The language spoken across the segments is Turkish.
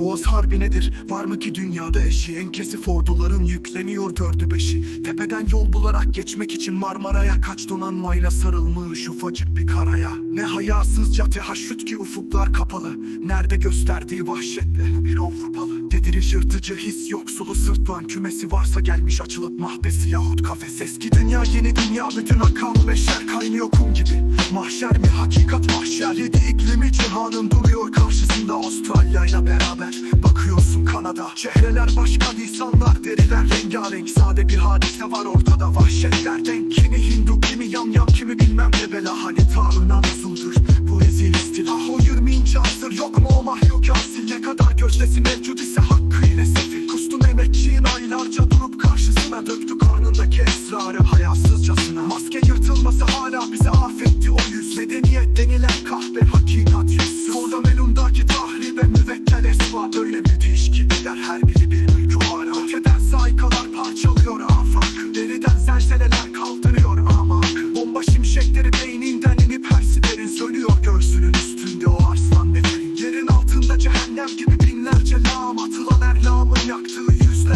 Boğaz harbi nedir? Var mı ki dünyada eşi? En kesif orduların yükleniyor dördü beşi. Tepeden yol bularak geçmek için Marmara'ya Kaç donanmayla sarılmış ufacık bir karaya. Ne hayasızca tehaşüt ki ufuklar kapalı. Nerede gösterdiği vahşetle bir Avrupalı. Dedirir yırtıcı his yoksulu sırtlan kümesi varsa gelmiş açılıp mahdesi yahut kafes. Eski dünya yeni dünya bütün akan beşer kaynıyor kum gibi. Mahşer mi? Hakikat mahşer. Yedi iklimi cihanın duruyor karşısında Avustralya ile beraber Kanada Çehreler başka insanlar deriler rengarenk. Sade bir hadise var ortada vahşetler denk. Kimi Hindu kimi yam yam kimi bilmem ne bela. Hani Tanrı'na nasıldır bu ezil istila. O 20. asır yok mu? O mahluk asil Ne kadar gözdesi mevcut ise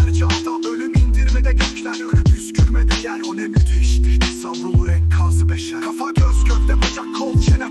yüzlerce adam Ölüm indirmede gökler püskürmede yer O ne müthişti savrulur enkazı beşer. Kafa göz gökte bacak kol çene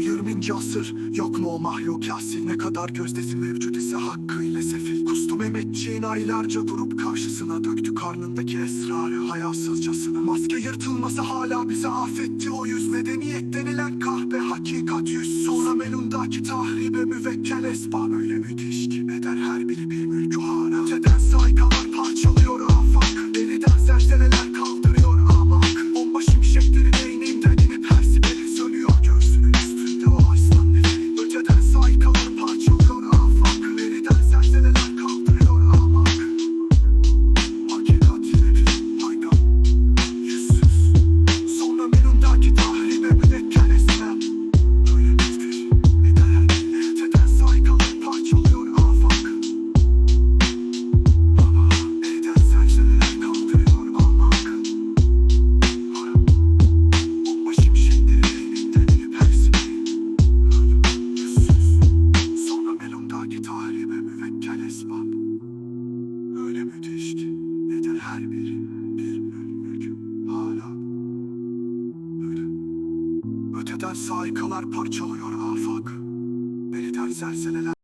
20. asır Yok mu o mahluk yasil Ne kadar gözdesi mevcut ise hakkıyla sefil. Kustum emekçiğin aylarca durup karşısına Döktü karnındaki esrarı hayasızcasına. Maske yırtılması hala bize affetti. O yüz Medeniyet denilen kahpe hakikat yüz. Sonra melundaki tahribe müvekkel esbab Öyle müthiş Öteden saikalar parçalıyor afak. Beriden zelzeleler